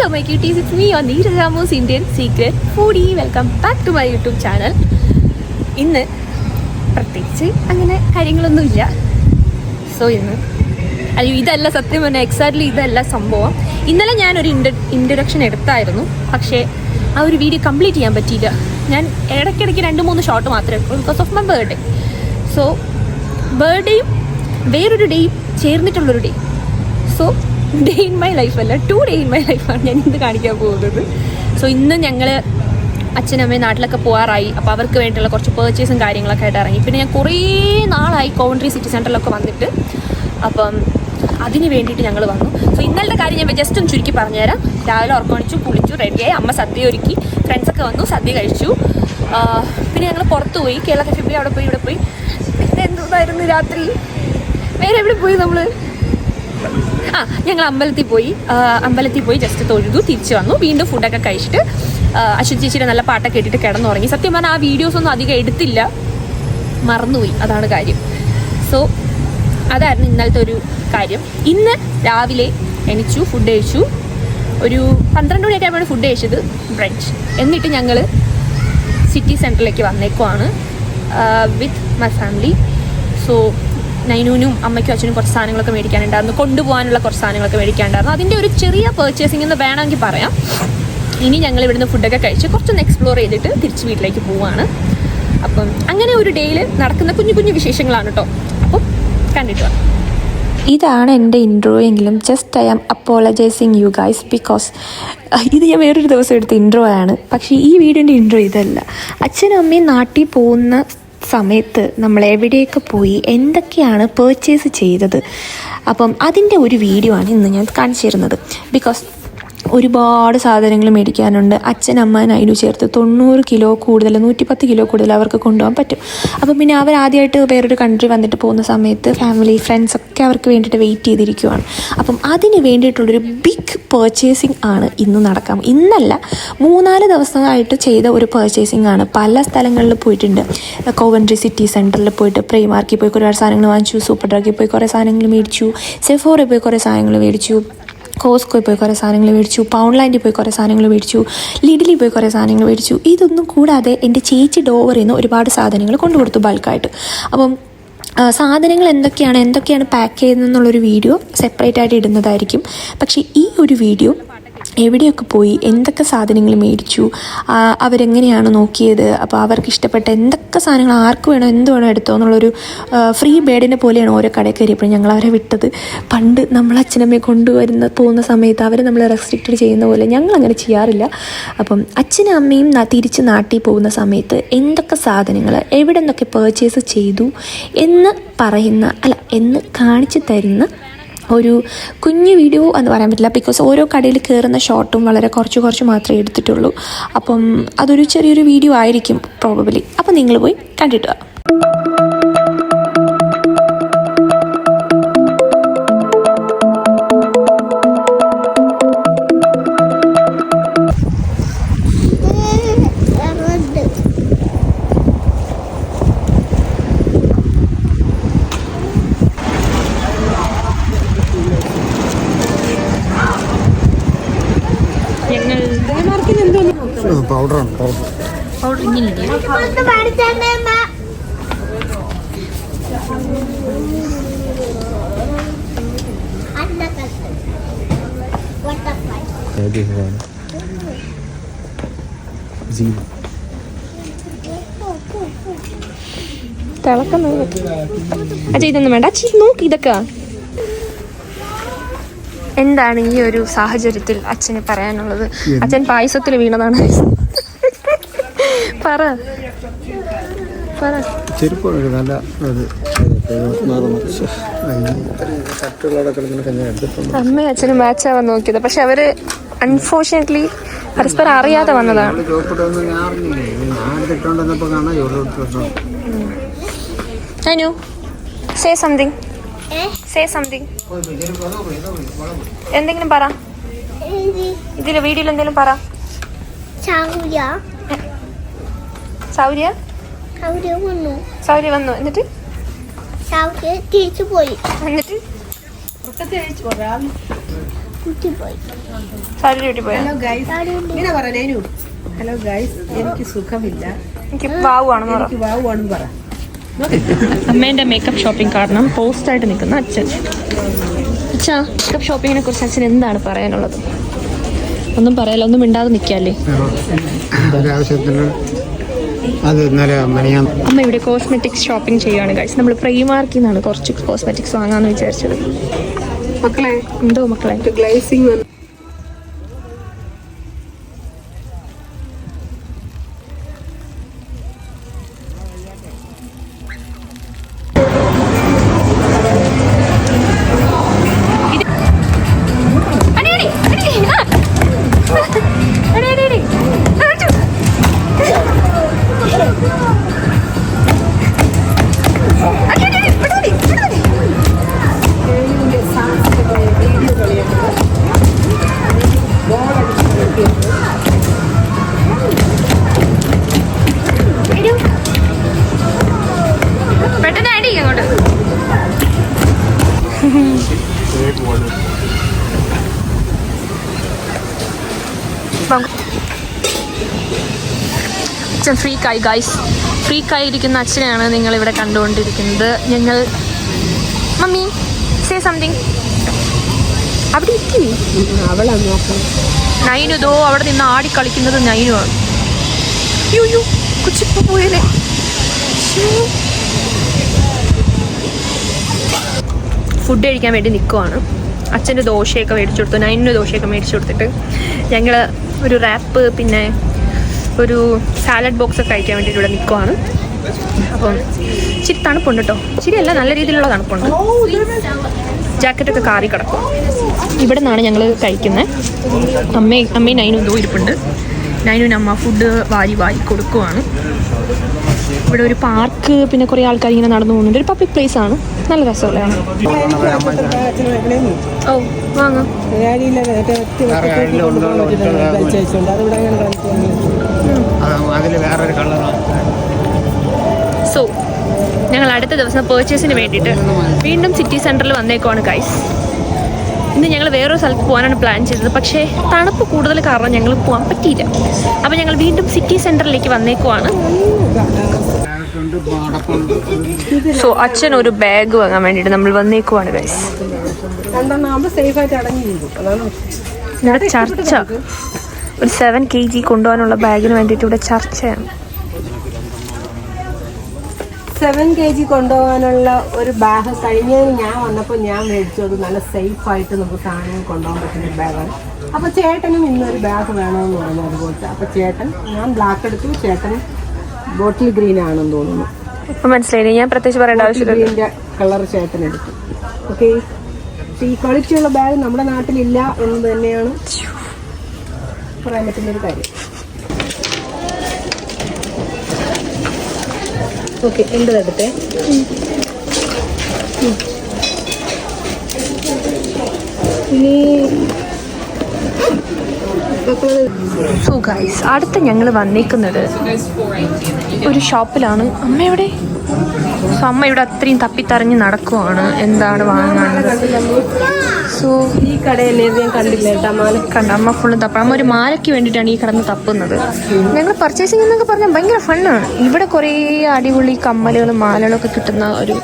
Hello my cuties it's me on Neera Ramos Indian secret foodie welcome back to my YouTube channel ഇന്ന് പ്രത്യേകിച്ച് അങ്ങനെ കാര്യങ്ങളൊന്നുമില്ല so ഇന്ന് അയ്യോ ഇതല്ല സത്യം പറഞ്ഞാൽ എക്സാക്ട്ലി ഇതല്ല സംഭവം. ഇന്നലെ ഞാനൊരു ഇൻഡ ഇൻട്രൊഡക്ഷൻ എടുത്തായിരുന്നു. പക്ഷേ ആ ഒരു വീഡിയോ കംപ്ലീറ്റ് ചെയ്യാൻ പറ്റിയില്ല. ഞാൻ ഇടയ്ക്കിടയ്ക്ക് രണ്ട് മൂന്ന് ഷോട്ട് മാത്രമേ എടുക്കുള്ളൂ because of my birthday so ബർത്ത്ഡേയും വേറൊരു ഡേയും ചേർന്നിട്ടുള്ളൊരു day so day in my life അല്ല ടു ഡേ ഇൻ മൈ ലൈഫാണ് ഞാൻ ഇന്ന് കാണിക്കാൻ പോകുന്നത്. സോ ഇന്ന് ഞങ്ങൾ അച്ഛനമ്മയും നാട്ടിലൊക്കെ പോകാറായി അപ്പോൾ അവർക്ക് വേണ്ടിയുള്ള കുറച്ച് പേർച്ചേസും കാര്യങ്ങളൊക്കെ ആയിട്ട് ഇറങ്ങി. പിന്നെ ഞാൻ കുറേ നാളായി കോൺട്രി സിറ്റി സെന്ററിലൊക്കെ വന്നിട്ട്. അപ്പം അതിന് വേണ്ടിയിട്ട് ഞങ്ങൾ വന്നു. സോ ഇന്നലത്തെ കാര്യം ഞാൻ ജസ്റ്റ് ഒന്ന് ചുരുക്കി പറഞ്ഞുതരാം. രാവിലെ ഉറക്കണിച്ചു കുളിച്ചു റെഡിയായി അമ്മ സദ്യ ഒരുക്കി. ഫ്രണ്ട്സൊക്കെ വന്നു സദ്യ കഴിച്ചു. പിന്നെ ഞങ്ങൾ പുറത്ത് പോയി. കേരള കഫേ പോയി അവിടെ പോയി ഇവിടെ പോയി. പിന്നെ എന്തായിരുന്നു രാത്രി? വേറെ എവിടെ പോയി നമ്മൾ ആ ഞങ്ങൾ അമ്പലത്തിൽ പോയി. അമ്പലത്തിൽ പോയി ജസ്റ്റ് തൊഴുതു തിരിച്ചു വന്നു. വീണ്ടും ഫുഡൊക്കെ കഴിച്ചിട്ട് അശ്വതി ചേച്ചിയുടെ നല്ല പാട്ടൊക്കെ ഇട്ടിട്ട് കിടന്നുറങ്ങി. സത്യം പറഞ്ഞാൽ ആ വീഡിയോസ് ഒന്നും അധികം എടുത്തില്ല. മറന്നുപോയി. അതാണ് കാര്യം. സോ അതായിരുന്നു ഇന്നലത്തെ ഒരു കാര്യം. ഇന്ന് രാവിലെ എണിച്ചു ഫുഡ് കഴിച്ചു. ഒരു പന്ത്രണ്ട് മണിയൊക്കെ ആയപ്പോൾ ഫുഡ് കഴിച്ചത് ബ്രഞ്ച് എന്നിട്ട് ഞങ്ങൾ സിറ്റി സെന്ററിലേക്ക് വന്നേക്കുവാണ് വിത്ത് മൈ ഫാമിലി സോ നൈനൂനും അമ്മയ്ക്കും അച്ഛനും കുറച്ച് സാധനങ്ങളൊക്കെ മേടിക്കാനുണ്ടായിരുന്നു. കൊണ്ടുപോകാനുള്ള കുറച്ച് സാധനങ്ങളൊക്കെ മേടിക്കാനുണ്ടായിരുന്നു. അതിന്റെ ഒരു ചെറിയ പേർച്ചേസിംഗ് എന്ന് വേണമെങ്കിൽ പറയാം. ഇനി ഞങ്ങൾ ഇവിടുന്ന് ഫുഡൊക്കെ കഴിച്ച് കുറച്ചൊന്ന് എക്സ്പ്ലോർ ചെയ്തിട്ട് തിരിച്ച് വീട്ടിലേക്ക് പോവാണ്. അപ്പം അങ്ങനെ ഒരു ഡേയിൽ നടക്കുന്ന കുഞ്ഞു കുഞ്ഞു വിശേഷങ്ങളാണ് കേട്ടോ അപ്പം കണ്ടിട്ട് വാ. ഇതാണ് എന്റെ ഇൻട്രോ എങ്കിലും just I am apologising you guys because ഇത് ഞാൻ വേറൊരു ദിവസം എടുത്ത ഇൻട്രോ ആണ്. പക്ഷേ ഈ വീടിന്റെ ഇൻട്രോ ഇതല്ല. അച്ഛനും അമ്മയും നാട്ടിൽ പോകുന്ന സമയത്ത് നമ്മൾ എവിടെയൊക്കെ പോയി എന്തൊക്കെയാണ് പേർച്ചേസ് ചെയ്തത്. അപ്പം അതിന്റെ ഒരു വീഡിയോ ആണ് ഇന്ന് ഞാൻ കാണിച്ചു തരുന്നത്. ബിക്കോസ് ഒരുപാട് സാധനങ്ങൾ മേടിക്കാനുണ്ട്. അച്ഛൻ അമ്മ നൈനു ചേർത്ത് തൊണ്ണൂറ് കിലോ കൂടുതൽ നൂറ്റിപ്പത്ത് കിലോ കൂടുതൽ അവർക്ക് കൊണ്ടുപോകാൻ പറ്റും. അപ്പം പിന്നെ അവർ ആദ്യമായിട്ട് വേറൊരു കൺട്രി വന്നിട്ട് പോകുന്ന സമയത്ത് ഫാമിലി ഫ്രണ്ട്സ് ഒക്കെ അവർക്ക് വേണ്ടിയിട്ട് വെയിറ്റ് ചെയ്തിരിക്കുവാണ്. അപ്പം അതിന് വേണ്ടിയിട്ടുള്ളൊരു ബിഗ് പേർച്ചേസിങ് ആണ് ഇന്ന് നടക്കാം ഇന്നല്ല മൂന്നാൽ ദിവസമായിട്ട് ചെയ്ത ഒരു പേർച്ചേസിങ് ആണ്. പല സ്ഥലങ്ങളിൽ പോയിട്ടുണ്ട്. കോവൻട്രി സിറ്റി സെന്ററിൽ പോയിട്ട് പ്രൈമാർക്കിൽ പോയി കുറേ സാധനങ്ങൾ വാങ്ങിച്ചു സൂപ്പർ ഡ്രഗിൽ പോയി കുറേ സാധനങ്ങൾ മേടിച്ചു സെഫോറിൽ പോയി കുറേ സാധനങ്ങൾ മേടിച്ചു. കോസ്കോയിൽ പോയി കുറേ സാധനങ്ങൾ മേടിച്ചു പൗണ്ട്ലാൻഡിൽ പോയി കുറേ സാധനങ്ങൾ മേടിച്ചു ലിഡിലിൽ പോയി കുറേ സാധനങ്ങൾ മേടിച്ചു. ഇതൊന്നും കൂടാതെ എന്റെ ചേച്ചി ഡോവറിൽ നിന്ന് ഒരുപാട് സാധനങ്ങൾ കൊണ്ടുകൊടുത്തു ബൾക്കായിട്ട്. അപ്പം സാധനങ്ങൾ എന്തൊക്കെയാണ് എന്തൊക്കെയാണ് പാക്ക് ചെയ്യുന്നതെന്നുള്ളൊരു വീഡിയോ സെപ്പറേറ്റ് ആയിട്ട് ഇടുന്നതായിരിക്കും. പക്ഷേ ഈ ഒരു വീഡിയോ എവിടെയൊക്കെ പോയി എന്തൊക്കെ സാധനങ്ങൾ മേടിച്ചു അവരെങ്ങനെയാണ് നോക്കിയത് അപ്പോൾ അവർക്ക് ഇഷ്ടപ്പെട്ട എന്തൊക്കെ സാധനങ്ങൾ ആർക്ക് വേണോ എന്ത് വേണോ എടുത്തോ എന്നുള്ളൊരു ഫ്രീ ബേഡിനെ പോലെയാണ് ഓരോ കടയിൽ കയറിയപ്പോൾ ഞങ്ങൾ അവരെ വിട്ടത്. പണ്ട് നമ്മൾ അച്ഛനമ്മയെ കൊണ്ടുവരുന്ന പോകുന്ന സമയത്ത് അവരെ നമ്മൾ റെസ്ട്രിക്റ്റഡ് ചെയ്യുന്ന പോലെ ഞങ്ങൾ അങ്ങനെ ചെയ്യാറില്ല. അപ്പം അച്ഛനും അമ്മയും തിരിച്ച് നാട്ടിൽ പോകുന്ന സമയത്ത് എന്തൊക്കെ സാധനങ്ങൾ എവിടെ നിന്നൊക്കെ പേർച്ചേസ് ചെയ്തു എന്ന് പറയുന്ന അല്ല എന്ന് കാണിച്ചു തരുന്ന ഒരു കുഞ്ഞു വീഡിയോ എന്ന് പറയാൻ പറ്റില്ല. ബിക്കോസ് ഓരോ കടയിൽ കയറുന്ന ഷോട്ടും വളരെ കുറച്ച് കുറച്ച് മാത്രമേ എടുത്തിട്ടുള്ളൂ. അപ്പം അതൊരു ചെറിയൊരു വീഡിയോ ആയിരിക്കും പ്രോബബിലി അപ്പം നിങ്ങൾ പോയി കണ്ടിട്ട് തിളക്കുന്നത്. അച്ഛാ ഇതൊന്നും വേണ്ട. അച്ഛൻ നോക്ക് ഇതൊക്കെ. എന്താണ് ഈ ഒരു സാഹചര്യത്തിൽ അച്ഛന് പറയാനുള്ളത്? അച്ഛൻ പായസത്തിൽ വീണതാണ്. പറ. പറ. ചെരുപ്പ് നല്ല അത് അമ്മയും അച്ഛനും മാച്ച് ആവാൻ നോക്കിയത്. പക്ഷെ അവർ അൺഫോർച്ചുനേറ്റ്ലി പരസ്പരം അറിയാതെ വന്നതാണ്. Anu say something say something എന്തെങ്കിലും പറ. ഇതിൽ വീഡിയോയിൽ എന്തെങ്കിലും പറ. ചാവുക സൗര്യ വന്നു. സൗര്യ വന്നു. എന്നിട്ട്? സൗര്യ തിരിച്ചു പോയി. എന്നിട്ട്? കുട്ടി പോയി. സാരി ഡ്യൂട്ടി പോയാ? ഹലോ ഗൈസ് എനിക്ക് സുഖമില്ല. എനിക്ക് വാവുവാണെന്ന് പറ. എനിക്ക് വാവുവാണെന്ന് പറ. അമ്മേന്റെ മേക്കപ്പ് ഷോപ്പിംഗ് കാരണം പോസ്റ്റ് ആയിട്ട് നിൽക്കുന്ന അച്ഛൻ. അച്ഛാ മേക്കപ്പ് ഷോപ്പിങ്ങിനെ കുറിച്ച് അച്ഛൻ എന്താണ് പറയാനുള്ളത്? ഒന്നും പറയാലോ ഒന്നും മിണ്ടാതെ നിൽക്കാല്ലേ അത് ഇന്നലെ അമ്മ ഇവിടെ കോസ്മെറ്റിക്സ് ഷോപ്പിംഗ് ചെയ്യുകയാണ് കഴിച്ച് നമ്മൾ പ്രീമാർക്കിൽ നിന്നാണ് കുറച്ച് കോസ്മെറ്റിക്സ് വാങ്ങാമെന്ന് വിചാരിച്ചത്. മക്കളെ എന്തോ മക്കളെ? ഗ്ലേസിംഗ് അച്ഛൻ ഫ്രീ കായി ഗൈസ് ഫ്രീ കായി ഇരിക്കുന്ന അച്ഛനെയാണ് നിങ്ങൾ ഇവിടെ കണ്ടുകൊണ്ടിരിക്കുന്നത്. ഞങ്ങൾ മമ്മി സേ സംതിങ് അവിടെ നൈനു ദോ അവിടെ നിന്ന് ആടി കളിക്കുന്നത് നൈനു ആണ്. യോ കൊച്ചിപ്പോ പോയല്ലേ ഫുഡ് കഴിക്കാൻ വേണ്ടി നിൽക്കുവാണ് അച്ഛന്റെ ദോശയൊക്കെ മേടിച്ചു കൊടുത്തു. നൈനിന് ദോശയൊക്കെ മേടിച്ചു കൊടുത്തിട്ട് ഞങ്ങൾ ഒരു റാപ്പ് പിന്നെ ഒരു സാലഡ് ബോക്സ് ഒക്കെ കഴിക്കാൻ വേണ്ടിയിട്ട് ഇവിടെ നിൽക്കുവാണ് അപ്പം ഇച്ചിരി തണുപ്പുണ്ട് കേട്ടോ ഇച്ചിരി അല്ല നല്ല രീതിയിലുള്ള തണുപ്പുണ്ട്. ജാക്കറ്റൊക്കെ കാറി കിടക്കും. ഇവിടെ നിന്നാണ് ഞങ്ങൾ കഴിക്കുന്നത് അമ്മയും അമ്മയും നൈനും എന്തോ ഇരിപ്പുണ്ട്. നൈനും അമ്മ ഫുഡ് വാരി വാരി കൊടുക്കുവാണ്. ഇവിടെ ഒരു പാർക്ക് പിന്നെ കുറേ ആൾക്കാർ ഇങ്ങനെ നടന്നു പോകുന്നുണ്ട്. ഒരു പബ്ലിക് പ്ലേസ് ആണ്. നല്ല രസമുള്ളതാണ് ഓ വാങ്ങാം. അതിൽ വേറൊരു കളറാണ് സോ ഞങ്ങൾ അടുത്ത ദിവസം പേർച്ചേസിന് വേണ്ടിയിട്ട് വീണ്ടും സിറ്റി സെന്ററിൽ വന്നേക്കുവാണ് ഗൈസ് ഇന്ന് ഞങ്ങൾ വേറൊരു സ്ഥലത്ത് പോകാനാണ് പ്ലാൻ ചെയ്തത്. പക്ഷേ തണുപ്പ് കൂടുതൽ കാരണം ഞങ്ങൾ പോകാൻ പറ്റിയില്ല. അപ്പോൾ ഞങ്ങൾ വീണ്ടും സിറ്റി സെന്ററിലേക്ക് വന്നേക്കുവാണ്. സോ അച്ഛൻ ഒരു ബാഗ് വാങ്ങാൻ വേണ്ടിയിട്ട് നമ്മൾ വന്നേക്കുവാണ് ഗൈസ് ഇവിടെ ചർച്ച. ഒരു സെവൻ കെ ജി കൊണ്ടുപോകാനുള്ള ബാഗിന് വേണ്ടിയിട്ട് ഇവിടെ ചർച്ചയാണ്. സെവൻ കെ ജി കൊണ്ടുപോകാനുള്ള ഒരു ബാഗ് കഴിഞ്ഞതിന് ഞാൻ വന്നപ്പോൾ ഞാൻ മേടിച്ചു. അത് നല്ല സേഫ് ആയിട്ട് നമുക്ക് സാധനം കൊണ്ടുപോകാൻ പറ്റുന്ന ഒരു ബാഗാണ് അപ്പോൾ ചേട്ടനും ഇന്നൊരു ബാഗ് വേണമെന്ന് പറഞ്ഞു അതുപോലത്തെ അപ്പോൾ ചേട്ടൻ ഞാൻ ബ്ലാക്ക് എടുത്തു. ചേട്ടൻ ബോട്ടിൽ ഗ്രീൻ ആണെന്ന് തോന്നുന്നു. അപ്പോൾ മനസ്സിലായില്ലേ? ഞാൻ പ്രത്യേകിച്ച് പറയേണ്ട ആവശ്യമില്ല ഗ്രീന്റെ കളർ ചേട്ടൻ എടുത്തു. ഓക്കെ ഈ ക്വാളിറ്റിയുള്ള ബാഗ് നമ്മുടെ നാട്ടിലില്ല എന്ന് തന്നെയാണ്. പറയാൻ പറ്റുന്ന ഒരു കാര്യം. ഓക്കെ എന്റെതെടുത്തേ ഇനി സോ ഗൈസ് അടുത്ത് ഞങ്ങൾ വന്നേക്കുന്നത് ഒരു ഷോപ്പിലാണ്. അമ്മയുടെ സോ അമ്മ ഇവിടെ അത്രയും തപ്പിത്തറിഞ്ഞ് നടക്കുവാണ്. എന്താണ് വാങ്ങാനുള്ളത്? സോ ഈ ഞാൻ കണ്ടില്ല? കേട്ടോ അമ്മ ഫുള്ള് തപ്പ. അമ്മ ഒരു മാലയ്ക്ക് വേണ്ടിയിട്ടാണ് ഈ കടന്ന് തപ്പുന്നത്. ഞങ്ങൾ പർച്ചേസിംഗ് എന്നൊക്കെ പറഞ്ഞാൽ ഭയങ്കര ഫണ്ണാണ് ഇവിടെ കുറേ അടിപൊളി കമ്മലുകളും മാലകളും ഒക്കെ കിട്ടുന്ന ഒരു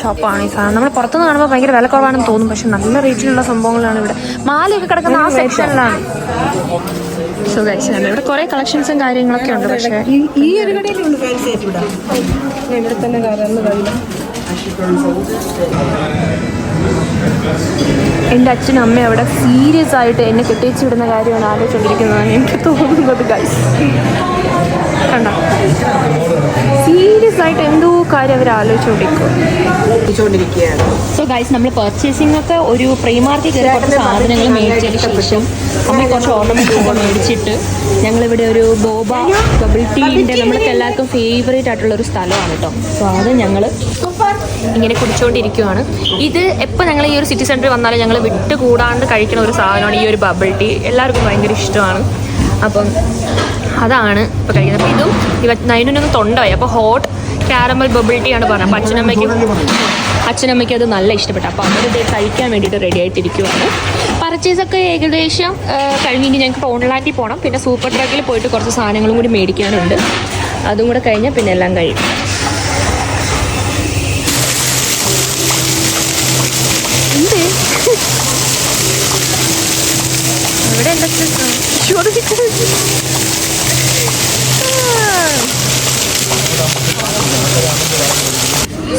ഷോപ്പാണ് ഈ സാധനം. നമ്മൾ പുറത്തുനിന്ന് കാണുമ്പോൾ ഭയങ്കര വില കുറവാണെന്ന് തോന്നും. പക്ഷെ നല്ല റേറ്റിലുള്ള സംഭവങ്ങളാണ് ഇവിടെ. മാലയൊക്കെ കിടക്കുന്ന ആ സെക്ഷനിലാണ് സോ ഗൈസ് ഇവിടെ കുറെ കളക്ഷൻസും കാര്യങ്ങളൊക്കെ ഉണ്ട്. പക്ഷേ ഈ ഒരു കടയിലുണ്ട് ഇവിടെ തന്നെ കയറുന്ന എന്റെ അച്ഛനും അമ്മയും അവിടെ സീരിയസ് ആയിട്ട് എന്നെ കെട്ടിച്ചു വിടുന്ന കാര്യമാണ് ആലോചിച്ചുകൊണ്ടിരിക്കുന്നതാണ് എനിക്ക് തോന്നുന്നത് ഗൈസ് കണ്ട? സീരിയസ് ആയിട്ട് എന്തോ കാര്യം അവർ ആലോചിച്ചുകൊണ്ടിരിക്കും സോ ഗൈസ് നമ്മൾ പർച്ചേസിംഗ് ഒക്കെ ഒരു പ്രീമാർക്കിൽ കയറി കുറച്ച് സാധനങ്ങൾ മേടിച്ചതിന് ശേഷം അമ്മ കുറച്ച് ഓർണമെന്റ് ഒക്കെ മേടിച്ചിട്ട് ഞങ്ങളിവിടെ ഒരു ബോബ ബബിൾ ടീന്റെ നമ്മൾക്ക് എല്ലാവർക്കും ഫേവറേറ്റ് ആയിട്ടുള്ള ഒരു സ്ഥലമാണ് കേട്ടോ സോ അത് ഞങ്ങൾ ഇങ്ങനെ കുടിച്ചുകൊണ്ടിരിക്കുവാണ് ഇത് എപ്പോൾ ഞങ്ങൾ ഈ ഒരു സിറ്റി സെന്ററിൽ വന്നാലും ഞങ്ങൾ വിട്ടുകൂടാണ്ട് കഴിക്കുന്ന ഒരു സാധനമാണ് ഈ ഒരു ബബിൾ ടീ എല്ലാവർക്കും ഭയങ്കര ഇഷ്ടമാണ്. അപ്പം അതാണ് ഇപ്പോൾ കഴിക്കുന്നത്. അപ്പോൾ ഇതും ഇവ നൈനൊന്നും തൊണ്ടായി അപ്പോൾ ഹോട്ട് കാരമൽ ബബിൾ ടീ ആണ് പറഞ്ഞത്. അപ്പോൾ അച്ഛനമ്മയ്ക്കും അച്ഛനമ്മയ്ക്ക് അത് നല്ല ഇഷ്ടപ്പെട്ടു. അപ്പോൾ അവരിത് കഴിക്കാൻ വേണ്ടിയിട്ട് റെഡി ആയിട്ടിരിക്കുവാണ്. പർച്ചേസ് ഒക്കെ ഏകദേശം കഴിഞ്ഞ് ഞങ്ങൾക്ക് ഓൺലൈനിൽ പോകണം പിന്നെ സൂപ്പർ ട്രക്കിൽ പോയിട്ട് കുറച്ച് സാധനങ്ങളും കൂടി മേടിക്കാനുണ്ട്. അതും കൂടെ കഴിഞ്ഞാൽ പിന്നെ എല്ലാം കഴിയും. എന്തൊക്കെ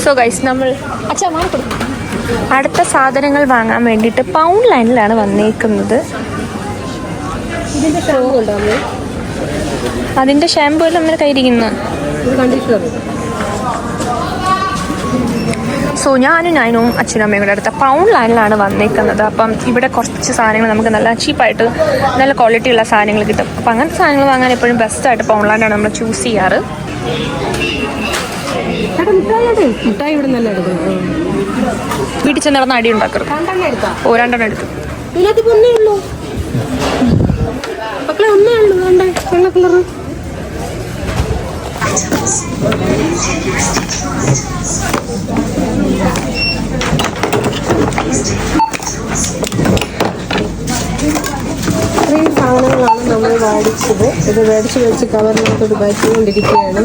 സോ ഗൈസ് നമ്മൾ അച്ഛാ മാറി കൊടുക്കും. അടുത്ത സാധനങ്ങൾ വാങ്ങാൻ വേണ്ടിയിട്ട് പൗണ്ട് ലൈനിലാണ് വന്നേക്കുന്നത്. അതിന്റെ ഷാമ്പു എല്ലാം നമ്മുടെ കയ്യിരിക്കുന്നു കണ്ടീഷണർ സോ ഞാനും ഞാനും അച്ഛനും അമ്മയും കൂടെ അടുത്ത പൗണ്ട് ലൈനിലാണ് വന്നേക്കുന്നത്. അപ്പം ഇവിടെ കുറച്ച് സാധനങ്ങൾ നമുക്ക് നല്ല ചീപ്പായിട്ട് നല്ല ക്വാളിറ്റി ഉള്ള സാധനങ്ങൾ കിട്ടും. അപ്പം അങ്ങനത്തെ സാധനങ്ങൾ വാങ്ങാൻ എപ്പോഴും ബെസ്റ്റായിട്ട് പൗണ്ട് ലാൻഡാണ് നമ്മൾ ചൂസ് ചെയ്യാറ്. മിഠായി ഇവിടെ നല്ല വീട്ടിൽ ചെന്ന് നടന്ന് അടി ഉണ്ടാക്കരുത്. ഓ രണ്ടെണ്ണം എടുത്തു. ഒന്നേ ഉള്ളൂ. മക്കളെ ഒന്നേ ഉള്ളൂ. വേണ്ടേ? വെള്ള കളറ്. ഇത്രയും സാധനങ്ങളാണ് നമ്മൾ മേടിച്ചത് ഇത് മേടിച്ച് മേടിച്ച് കവറിനകത്തോട് ബാക്കിക്കൊണ്ടിരിക്കുകയാണ്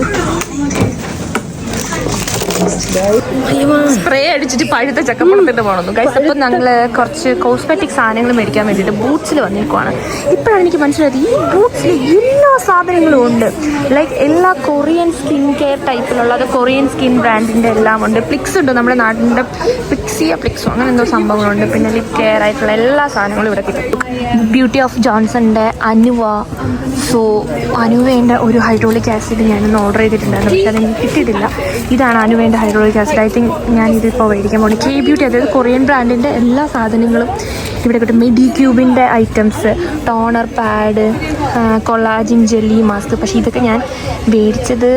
സ്പ്രേ അടിച്ചിട്ട് പഴുത്ത ചക്കപ്പഴത്തിട്ട് പോകണം കൈസ് അപ്പം ഞങ്ങൾ കുറച്ച് കോസ്മെറ്റിക് സാധനങ്ങൾ മേടിക്കാൻ വേണ്ടിയിട്ട് ബൂട്ട്സിൽ വന്നിരിക്കുവാണ് ഇപ്പോഴാണ് എനിക്ക് മനസ്സിലായത് ഈ ബൂട്ട്സിൽ എല്ലാ സാധനങ്ങളും ഉണ്ട്. ലൈക്ക് എല്ലാ കൊറിയൻ സ്കിൻ കെയർ ടൈപ്പിലുള്ള അത് കൊറിയൻ സ്കിൻ ബ്രാൻഡിന്റെ എല്ലാം ഉണ്ട്. പ്ലിക്സ് ഉണ്ട് നമ്മുടെ നാട്ടിന്റെ പ്ലിക്സിയ പ്ലിക്സോ അങ്ങനെ എന്തോ സംഭവങ്ങളുണ്ട്. പിന്നെ ലിപ് കെയർ ആയിട്ടുള്ള എല്ലാ സാധനങ്ങളും ഇവിടെ കിട്ടും. ബ്യൂട്ടി ഓഫ് ജോൺസണിന്റെ അനുവ സോ അനുവേന്റെ ഒരു ഹൈഡ്രോളിക് ആസിഡ് ഞാനൊന്ന് ഓർഡർ ചെയ്തിട്ടുണ്ടായിരുന്നു. പക്ഷെ അതെനിക്ക് കിട്ടിയിട്ടില്ല. ഇതാണ് അനുവേന്റെ ഹൈഡ്രോളിക് ആസിഡ് ഐ തിങ്ക് ഞാൻ ഇതിപ്പോൾ മേടിക്കാൻ പോകുന്നത് കെ ബ്യൂട്ടി അതായത് കൊറിയൻ ബ്രാൻഡിന്റെ എല്ലാ സാധനങ്ങളും ഇവിടെ കിട്ടും. മെഡി ക്യൂബിന്റെ items toner pad collagen jelly mask പക്ഷേ ഇതൊക്കെ ഞാൻ മേടിച്ചത്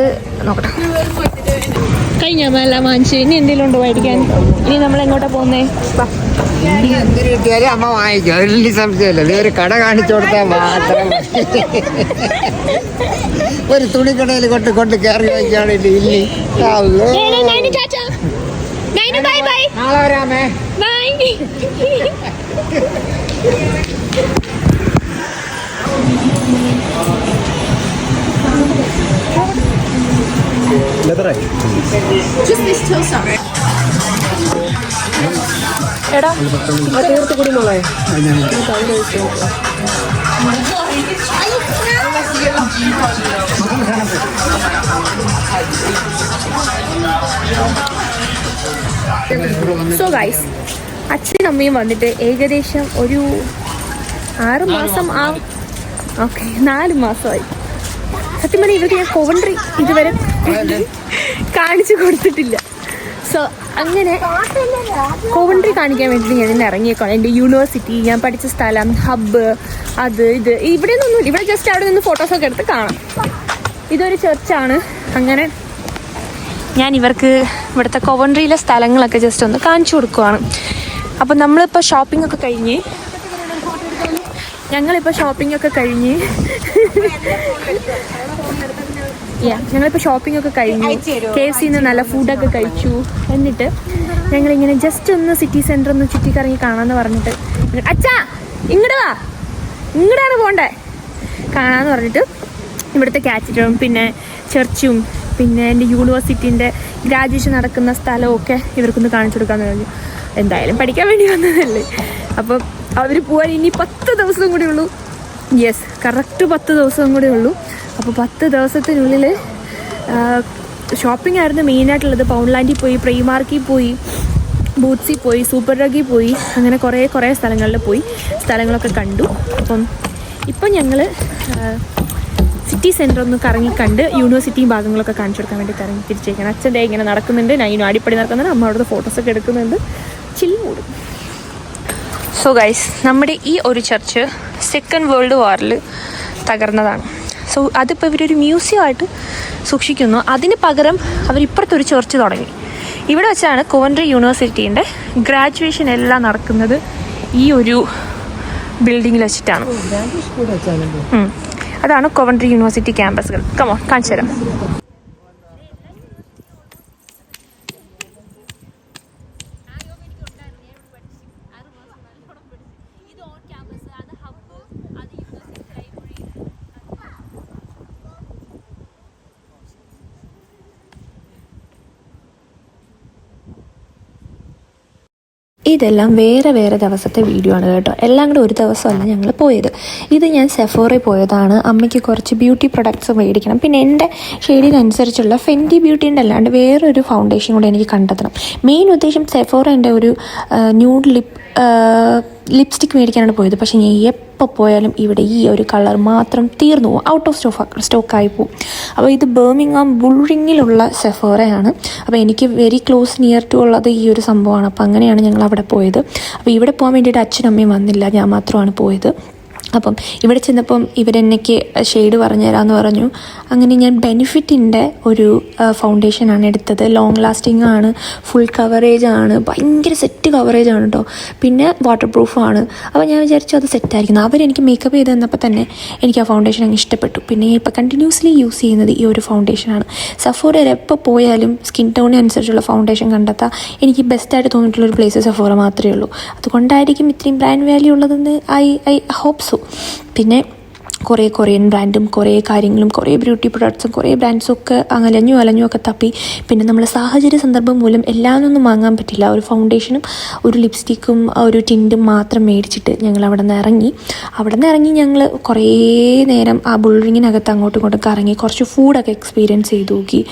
നോക്കട്ടെ. കഴിഞ്ഞ എല്ലാം വാങ്ങിച്ചു ഇനി എന്തെങ്കിലും ഉണ്ടോ മേടിക്കാൻ? ഇനി നമ്മൾ എങ്ങോട്ടാ പോകുന്നേ കിട്ടിയാലും അമ്മ വാങ്ങിക്കും. അതിൽ സംശയമില്ല. നീ ഒരു കട കാണിച്ചു കൊടുത്താൽ മാത്രം മതി. ഒരു തുണിക്കടയിൽ കൊണ്ട് കൊണ്ട് കയറി വയ്ക്കുകയാണെങ്കിൽ ഇല്ലി. നാളെ വരാമേ. ബൈ. എടാ തീർത്ത് കൂടി മോളെ. സോ ഗൈസ് അച്ഛനും അമ്മയും വന്നിട്ട് ഏകദേശം ഒരു ആറ് മാസം ആ ഓക്കെ നാല് മാസമായി. സത്യം പറഞ്ഞാൽ ഇവർക്ക് ഞാൻ കോവൻട്രി ഇതുവരെ കാണിച്ചു കൊടുത്തിട്ടില്ല. സോ അങ്ങനെ കോവൻട്രി കാണിക്കാൻ വേണ്ടി ഞാൻ ഇന്ന് ഇറങ്ങിയേക്കാണ് എന്റെ യൂണിവേഴ്സിറ്റി ഞാൻ പഠിച്ച സ്ഥലം ഹബ്ബ് അത് ഇത്. ഇവിടെ നിന്നൊന്നും ഇവിടെ ജസ്റ്റ് അവിടെ നിന്ന് ഫോട്ടോസൊക്കെ എടുത്ത് കാണാം. ഇതൊരു ചർച്ചാണ് അങ്ങനെ ഞാൻ ഇവർക്ക് ഇവിടുത്തെ കോവൻട്രിയിലെ സ്ഥലങ്ങളൊക്കെ ജസ്റ്റ് ഒന്ന് കാണിച്ചു കൊടുക്കുവാണ്. അപ്പം നമ്മളിപ്പോൾ ഷോപ്പിംഗ് ഒക്കെ കഴിഞ്ഞ് ഞങ്ങളിപ്പോൾ ഷോപ്പിംഗ് ഒക്കെ കഴിഞ്ഞ് ഞങ്ങളിപ്പോൾ ഷോപ്പിംഗ് ഒക്കെ കഴിഞ്ഞു. കെ എഫ് സിന്ന് നല്ല ഫുഡൊക്കെ കഴിച്ചു. എന്നിട്ട് ഞങ്ങൾ ഇങ്ങനെ ജസ്റ്റ് ഒന്ന് സിറ്റി സെന്റർ ഒന്ന് ചുറ്റിക്കറങ്ങി കാണാമെന്ന് പറഞ്ഞിട്ട് അച്ഛാ ഇങ്ങോട്ട് വാ. ഇങ്ങോട്ടാണ് പോണ്ടേ? കാണാമെന്ന് പറഞ്ഞിട്ട് ഇവിടുത്തെ കാറ്ററും പിന്നെ ചർച്ചും പിന്നെ എന്റെ യൂണിവേഴ്സിറ്റീന്റെ ഗ്രാജുവേഷൻ നടക്കുന്ന സ്ഥലമൊക്കെ ഇവർക്കൊന്ന് കാണിച്ചു കൊടുക്കാമെന്ന് പറഞ്ഞു. എന്തായാലും പഠിക്കാൻ വേണ്ടി വന്നതല്ലേ? അപ്പം അവർ പോകാൻ ഇനി പത്ത് ദിവസം കൂടി ഉള്ളൂ. യെസ് കറക്റ്റ് പത്ത് ദിവസം കൂടെ ഉള്ളൂ. അപ്പോൾ പത്ത് ദിവസത്തിനുള്ളിൽ ഷോപ്പിംഗ് ആയിരുന്നു മെയിനായിട്ടുള്ളത് പൗൺലാൻഡിൽ പോയി പ്രീമാർക്കിൽ പോയി ബൂട്ട്സിൽ പോയി സൂപ്പർ ഡ്രഗിൽ പോയി അങ്ങനെ കുറേ കുറേ സ്ഥലങ്ങളിൽ പോയി സ്ഥലങ്ങളൊക്കെ കണ്ടു. അപ്പം ഇപ്പം ഞങ്ങൾ സിറ്റി സെന്റർ ഒന്ന് കറങ്ങി കണ്ട് യൂണിവേഴ്സിറ്റി ഭാഗങ്ങളൊക്കെ കാണിച്ചു കൊടുക്കാൻ വേണ്ടി കറങ്ങി തിരിച്ചേക്കണം. അച്ഛന്റെ ഇങ്ങനെ നടക്കുന്നുണ്ട് ഞാൻ അടിപ്പടി നടക്കുന്നുണ്ട് അമ്മ അവിടുത്തെ ഫോട്ടോസൊക്കെ എടുക്കുന്നുണ്ട്. ചില്ല് കൂടും സോ ഗൈസ് നമ്മുടെ ഈ ഒരു ചർച്ച് സെക്കൻഡ് വേൾഡ് വാറിൽ തകർന്നതാണ്. സോ അതിപ്പോൾ ഇവരൊരു മ്യൂസിയം ആയിട്ട് സൂക്ഷിക്കുന്നു. അതിന് പകരം അവരിപ്പുറത്തൊരു ചർച്ച് തുടങ്ങി. ഇവിടെ വെച്ചാണ് കോവൻട്രി യൂണിവേഴ്സിറ്റീന്റെ ഗ്രാജുവേഷൻ എല്ലാം നടക്കുന്നത് ഈ ഒരു ബിൽഡിങ്ങിൽ വെച്ചിട്ടാണ്. ഉം. അതാണ് കോവൻട്രി യൂണിവേഴ്സിറ്റി ക്യാമ്പസുകൾ കമോ കാണിച്ചു തരാം. ഇതെല്ലാം വേറെ വേറെ ദിവസത്തെ വീഡിയോ ആണ് കേട്ടോ. എല്ലാം കൂടെ ഒരു ദിവസമല്ല ഞങ്ങൾ പോയത്. ഇത് ഞാൻ സെഫോറിൽ പോയതാണ്. അമ്മയ്ക്ക് കുറച്ച് ബ്യൂട്ടി പ്രൊഡക്ട്സ് മേടിക്കണം. പിന്നെ എന്റെ ഷെയ്ഡിനനുസരിച്ചുള്ള ഫെന്റി ബ്യൂട്ടീന്റെ അല്ലാണ്ട് വേറൊരു ഫൗണ്ടേഷൻ കൂടെ എനിക്ക് കണ്ടെത്തണം. മെയിൻ ഉദ്ദേശം സെഫോറേന്റെ ഒരു ന്യൂഡ് ലിപ് ലിപ്സ്റ്റിക് മേടിക്കാനാണ് പോയത്. പക്ഷേ ഞാൻ എപ്പോൾ പോയാലും ഇവിടെ ഈ ഒരു കളർ മാത്രം തീർന്നു പോകും ഔട്ട് ഓഫ് സ്റ്റോക്ക് സ്റ്റോക്കായി പോകും അപ്പോൾ ഇത് ബേമിങ്ങാം ബുൾറിങ്ങിലുള്ള സെഫോറയാണ് അപ്പോൾ എനിക്ക് വെരി ക്ലോസ് നിയർ ടു ഉള്ളത് ഈ ഒരു സംഭവമാണ്. അപ്പോൾ അങ്ങനെയാണ് ഞങ്ങൾ അവിടെ പോയത്. അപ്പോൾ ഇവിടെ പോകാൻ വേണ്ടിയിട്ട് അച്ഛനും അമ്മയും വന്നില്ല. ഞാൻ മാത്രമാണ് പോയത്. അപ്പം ഇവിടെ ചെന്നപ്പം ഇവരെന്നെക്ക് ഷെയ്ഡ് പറഞ്ഞു തരാമെന്ന് പറഞ്ഞു. അങ്ങനെ ഞാൻ ബെനിഫിറ്റിന്റെ ഒരു ഫൗണ്ടേഷനാണ് എടുത്തത്. ലോങ് ലാസ്റ്റിംഗ് ആണ് ഫുൾ കവറേജ് ആണ് ഭയങ്കര സെറ്റ് കവറേജ് ആണ് കേട്ടോ പിന്നെ വാട്ടർ പ്രൂഫാണ് അപ്പോൾ ഞാൻ വിചാരിച്ചു അത് സെറ്റായിരിക്കുന്നു അവരെനിക്ക് മേക്കപ്പ് ചെയ്ത് തന്നപ്പോൾ തന്നെ എനിക്ക് ആ ഫൗണ്ടേഷൻ അങ്ങ് ഇഷ്ടപ്പെട്ടു. പിന്നെ ഇപ്പോൾ കണ്ടിന്യൂസ്ലി യൂസ് ചെയ്യുന്നത് ഈ ഒരു ഫൗണ്ടേഷനാണ് സഫോറയിൽ എപ്പോൾ പോയാലും സ്കിൻ ടോണിന് അനുസരിച്ചുള്ള ഫൗണ്ടേഷൻ കണ്ടെത്താൻ എനിക്ക് ബെസ്റ്റായിട്ട് തോന്നിയിട്ടുള്ള ഒരു പ്ലേസ് സഫോറ മാത്രമേ ഉള്ളൂ. അതുകൊണ്ടായിരിക്കും ഇത്രയും ബ്രാൻഡ് വാല്യൂ ഉള്ളതെന്ന് ഐ ഐ ഹോപ്പ് സോ പിന്നെ കുറേ കൊറിയൻ ബ്രാൻഡും കുറേ കാര്യങ്ങളും കുറേ ബ്യൂട്ടി പ്രൊഡക്ട്സും കുറേ ബ്രാൻഡ്സും ഒക്കെ അലഞ്ഞു അലഞ്ഞു ഒക്കെ തപ്പി. പിന്നെ നമ്മൾ സാഹചര്യ സന്ദർഭം മൂലം എല്ലാം ഒന്നും വാങ്ങാൻ പറ്റില്ല. ഒരു ഫൗണ്ടേഷനും ഒരു ലിപ്സ്റ്റിക്കും ഒരു ടിന്റും മാത്രം മേടിച്ചിട്ട് ഞങ്ങൾ അവിടെ നിന്ന് ഇറങ്ങി. അവിടെ നിന്ന് ഇറങ്ങി ഞങ്ങൾ കുറേ നേരം ആ ബുൾറിങ്ങിനകത്ത് അങ്ങോട്ടും ഇങ്ങോട്ടും കറങ്ങി കുറച്ച് ഫുഡൊക്കെ എക്സ്പീരിയൻസ് ചെയ്തു നോക്കി.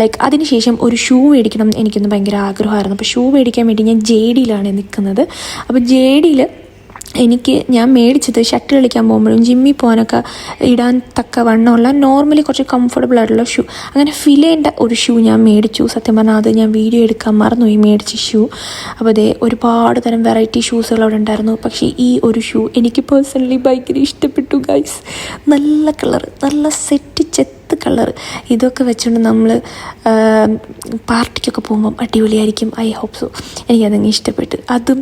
ലൈക്ക് അതിനുശേഷം ഒരു ഷൂ മേടിക്കണം എനിക്കൊന്ന് ഭയങ്കര ആഗ്രഹമായിരുന്നു. അപ്പോൾ ഷൂ മേടിക്കാൻ വേണ്ടി ഞാൻ ജെ ഡിയിലാണ് നിൽക്കുന്നത്. അപ്പോൾ ജെ ഡിയിൽ എനിക്ക് ഞാൻ മേടിച്ചത് ഷട്ടിൽ കളിക്കാൻ പോകുമ്പോഴും ജിമ്മിൽ പോകാനൊക്കെ ഇടാൻ തക്ക വണ്ണമുള്ള നോർമലി കുറച്ച് കംഫർട്ടബിൾ ആയിട്ടുള്ള ഷൂ അങ്ങനെ ഫിലേന്റെ ഒരു ഷൂ ഞാൻ മേടിച്ചു. സത്യം പറഞ്ഞാൽ അത് ഞാൻ വീഡിയോ എടുക്കാൻ മറന്നുപോയി മേടിച്ച ഷൂ അപ്പോൾ അതേ ഒരുപാട് തരം വെറൈറ്റി ഷൂസുകൾ അവിടെ ഉണ്ടായിരുന്നു. പക്ഷേ ഈ ഒരു ഷൂ എനിക്ക് പേഴ്സണലി ഭയങ്കര ഇഷ്ടപ്പെട്ടു ഗൈസ് നല്ല കളർ നല്ല സെറ്റ് ചെത്ത് കളർ ഇതൊക്കെ വെച്ചുകൊണ്ട് നമ്മൾ പാർട്ടിക്കൊക്കെ പോകുമ്പം അടിപൊളിയായിരിക്കും. ഐ ഹോപ്പ് സോ എനിക്കതങ്ങ് ഇഷ്ടപ്പെട്ടു. അതും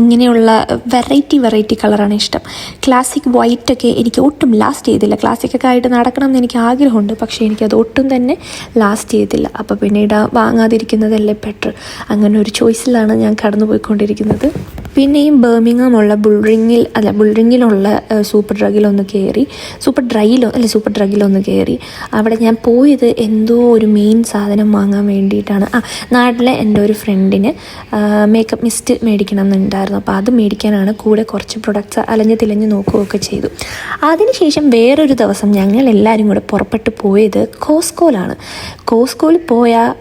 ഇങ്ങനെയുള്ള വെറൈറ്റി വെറൈറ്റി കളറാണ് ഇഷ്ടം. ക്ലാസിക് വൈറ്റ് ഒക്കെ എനിക്ക് ഒട്ടും ലാസ്റ്റ് ചെയ്തില്ല. ക്ലാസിക്കൊക്കെ ആയിട്ട് നടക്കണം എന്ന് എനിക്ക് ആഗ്രഹമുണ്ട്. പക്ഷേ എനിക്കത് ഒട്ടും തന്നെ ലാസ്റ്റ് ചെയ്തില്ല. അപ്പോൾ പിന്നീട് വാങ്ങാതിരിക്കുന്നതല്ലേ ബെറ്റർ അങ്ങനെ ഒരു ചോയ്സിലാണ് ഞാൻ കടന്നു പോയിക്കൊണ്ടിരിക്കുന്നത് പിന്നെയും ബേമിങ്ങമുള്ള ബുൾറിങ്ങിൽ അല്ല ബുൾറിങ്ങിലുള്ള സൂപ്പർ ഡ്രഗിലൊന്ന് കയറി സൂപ്പർ ഡ്രൈയിലോ അല്ല സൂപ്പർ ഡ്രഗിലൊന്ന് കയറി അവിടെ ഞാൻ പോയത് എന്തോ ഒരു മെയിൻ സാധനം വാങ്ങാൻ വേണ്ടിയിട്ടാണ്. ആ നാട്ടിലെ എന്റെ ഒരു ഫ്രണ്ടിന് മേക്കപ്പ് മിസ്റ്റ് മേടിക്കണം എന്നുണ്ടായിരുന്നു അപ്പോൾ അത് മേടിക്കാനാണ് കൂടെ കുറച്ച് പ്രൊഡക്ട്സ് അലഞ്ഞ് തിലഞ്ഞ് നോക്കുകയൊക്കെ ചെയ്തു. അതിനുശേഷം വേറൊരു ദിവസം ഞങ്ങൾ എല്ലാവരും കൂടെ പുറപ്പെട്ട് പോയത് കോസ്കോയിലാണ്. കോസ്കോയിൽ പോയാൽ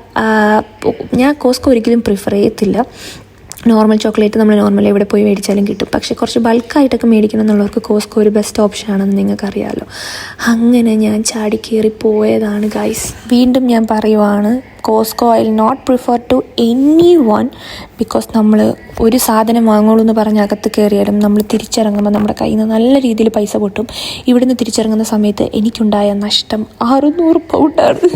ഞാൻ കോസ്കോ ഒരിക്കലും പ്രിഫർ ചെയ്യത്തില്ല. നോർമൽ ചോക്ലേറ്റ് നമ്മൾ നോർമലി എവിടെ പോയി മേടിച്ചാലും കിട്ടും. പക്ഷേ കുറച്ച് ബൾക്കായിട്ടൊക്കെ മേടിക്കണം എന്നുള്ളവർക്ക് കോസ്കോ ഒരു ബെസ്റ്റ് ഓപ്ഷൻ ആണെന്ന് നിങ്ങൾക്കറിയാമല്ലോ അങ്ങനെ ഞാൻ ചാടി കയറി പോയതാണ് ഗൈസ് വീണ്ടും ഞാൻ പറയുവാണ് Costco I not prefer to anyone because നമ്മൾ ഒരു സാധനം വാങ്ങുള്ളൂ എന്ന് പറഞ്ഞ് അകത്ത് കയറിയാലും നമ്മൾ തിരിച്ചിറങ്ങുമ്പോൾ നമ്മുടെ കയ്യിൽ നിന്ന് നല്ല രീതിയിൽ പൈസ പൊട്ടും. ഇവിടുന്ന് തിരിച്ചിറങ്ങുന്ന സമയത്ത് എനിക്കുണ്ടായ നഷ്ടം അറുന്നൂറ് പൗണ്ടാണ്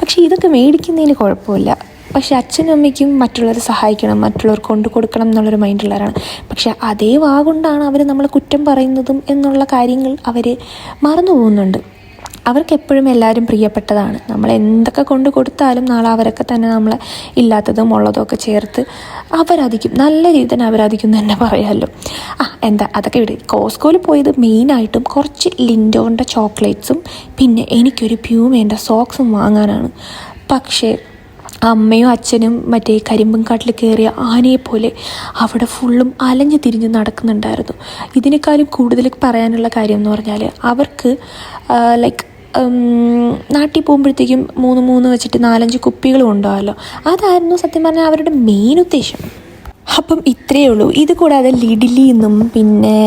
പക്ഷേ ഇതൊക്കെ മേടിക്കുന്നതിൽ കുഴപ്പമില്ല. പക്ഷെ അച്ഛനും അമ്മയ്ക്കും മറ്റുള്ളവരെ സഹായിക്കണം മറ്റുള്ളവർ കൊണ്ടു കൊടുക്കണം എന്നുള്ളൊരു മൈൻഡുള്ളവരാണ്. പക്ഷേ അതേ വാഗുണ്ടാണ് അവർ നമ്മളെ കുറ്റം പറയുന്നതും എന്നുള്ള കാര്യങ്ങൾ അവർ മറന്നു പോകുന്നുണ്ട്. അവർക്ക് എപ്പോഴും എല്ലാവരും പ്രിയപ്പെട്ടതാണ്. നമ്മൾ എന്തൊക്കെ കൊണ്ട് കൊടുത്താലും നാളെ അവരൊക്കെ തന്നെ നമ്മളെ ഇല്ലാത്തതും ഉള്ളതും ഒക്കെ ചേർത്ത് അവരാധിക്കും. നല്ല രീതിയിൽ തന്നെ അവരാധിക്കും എന്ന് തന്നെ പറയാമല്ലോ ആ എന്താ അതൊക്കെ ഇവിടെ കോസ്കോയിൽ പോയത് മെയിനായിട്ടും കുറച്ച് ലിൻഡോന്റെ ചോക്ലേറ്റ്സും പിന്നെ എനിക്കൊരു പ്യൂമേന്റെ സോക്സും വാങ്ങാനാണ്. പക്ഷേ അമ്മയും അച്ഛനും മറ്റേ കരിമ്പുംകാട്ടിൽ കയറിയ ആനയെപ്പോലെ പോലെ അവിടെ ഫുള്ളും അലഞ്ഞു തിരിഞ്ഞ് നടക്കുന്നുണ്ടായിരുന്നു. ഇതിനേക്കാളും കൂടുതൽ പറയാനുള്ള കാര്യം എന്ന് പറഞ്ഞാൽ അവർക്ക് ലൈക്ക് നാട്ടിൽ പോകുമ്പോഴത്തേക്കും മൂന്ന് മൂന്ന് വെച്ചിട്ട് നാലഞ്ച് കുപ്പികളും ഉണ്ടാവുമല്ലോ അതായിരുന്നു സത്യം പറഞ്ഞാൽ അവരുടെ മെയിൻ ഉദ്ദേശം. അപ്പം ഇത്രയേ ഉള്ളൂ. ഇത് കൂടാതെ ലിഡിലിന്നും പിന്നെ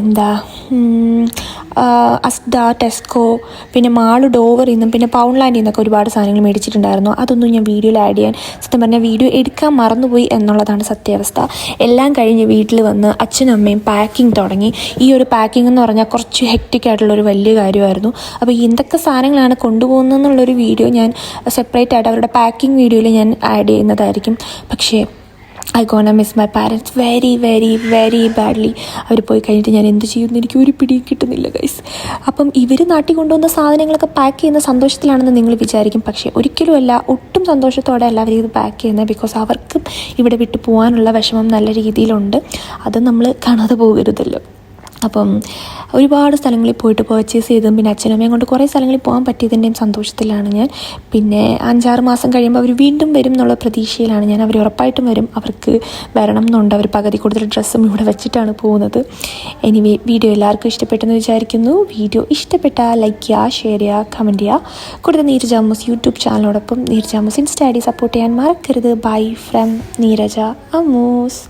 എന്താ അസ്ഡ ടെസ്കോ പിന്നെ മാൾ ഡോവറിൽ നിന്നും പിന്നെ പൗൺലാൻഡിൽ ലാൻഡിൽ നിന്നൊക്കെ ഒരുപാട് സാധനങ്ങൾ മേടിച്ചിട്ടുണ്ടായിരുന്നു. അതൊന്നും ഞാൻ വീഡിയോയിൽ ആഡ് ചെയ്യാൻ സത്യം പറഞ്ഞാൽ വീഡിയോ എടുക്കാൻ മറന്നുപോയി എന്നുള്ളതാണ് സത്യാവസ്ഥ. എല്ലാം കഴിഞ്ഞ് വീട്ടിൽ വന്ന് അച്ഛനും അമ്മയും പാക്കിംഗ് തുടങ്ങി. ഈ ഒരു പാക്കിംഗ് എന്ന് പറഞ്ഞാൽ കുറച്ച് ഹെക്റ്റിക് ആയിട്ടുള്ള ഒരു വലിയ കാര്യമായിരുന്നു. അപ്പോൾ എന്തൊക്കെ സാധനങ്ങളാണ് കൊണ്ടുപോകുന്നതെന്നുള്ളൊരു വീഡിയോ ഞാൻ സെപ്പറേറ്റ് ആയിട്ട് അവരുടെ പാക്കിംഗ് വീഡിയോയിൽ ഞാൻ ആഡ് ചെയ്യുന്നതായിരിക്കും. പക്ഷേ I gonna miss my parents very very very badly അവർ പോയി കഴിഞ്ഞിട്ട് ഞാൻ എന്ത് ചെയ്യുമെന്ന് എനിക്ക് ഒരു പിടിയും കിട്ടുന്നില്ല ഗൈസ് അപ്പം ഇവർ നാട്ടിൽ കൊണ്ടുവന്ന സാധനങ്ങളൊക്കെ പാക്ക് ചെയ്യുന്ന സന്തോഷത്തിലാണെന്ന് നിങ്ങൾ വിചാരിക്കും. പക്ഷേ ഒരിക്കലുമല്ല ഒട്ടും സന്തോഷത്തോടെ അല്ല അവർ ഇത് പാക്ക് ചെയ്യുന്നത് ബിക്കോസ് അവർക്കും ഇവിടെ വിട്ടു പോകാനുള്ള വിഷമം നല്ല രീതിയിലുണ്ട്. അത് നമ്മൾ കാണാതെ പോകരുതല്ലോ. അപ്പം ഒരുപാട് സ്ഥലങ്ങളിൽ പോയിട്ട് പർച്ചേസ് ചെയ്തും പിന്നെ അച്ഛനമ്മയും കൊണ്ട് കുറേ സ്ഥലങ്ങളിൽ പോകാൻ പറ്റിയതിന്റെയും സന്തോഷത്തിലാണ് ഞാൻ. പിന്നെ അഞ്ചാറ് മാസം കഴിയുമ്പോൾ അവർ വീണ്ടും വരും എന്നുള്ള പ്രതീക്ഷയിലാണ് ഞാൻ. അവർ ഉറപ്പായിട്ടും വരും. അവർക്ക് വരണം എന്നുണ്ട്. അവർ പകുതി കൂടുതൽ ഡ്രസ്സും ഇവിടെ വെച്ചിട്ടാണ് പോകുന്നത്. എനിവേ വീഡിയോ എല്ലാവർക്കും ഇഷ്ടപ്പെട്ടെന്ന് വിചാരിക്കുന്നു. വീഡിയോ ഇഷ്ടപ്പെട്ട ലൈക്ക് ചെയ്യുക ഷെയർ ചെയ്യുക കമന്റ് ചെയ്യുക കൂടുതൽ നീരജ അമ്മൂസ് യൂട്യൂബ് ചാനലോടൊപ്പം നീരജ അമ്മൂസ് ഇൻസ്റ്റാഡി സപ്പോർട്ട് ചെയ്യാൻ മറക്കരുത്. Bye from Neeraja Ammus.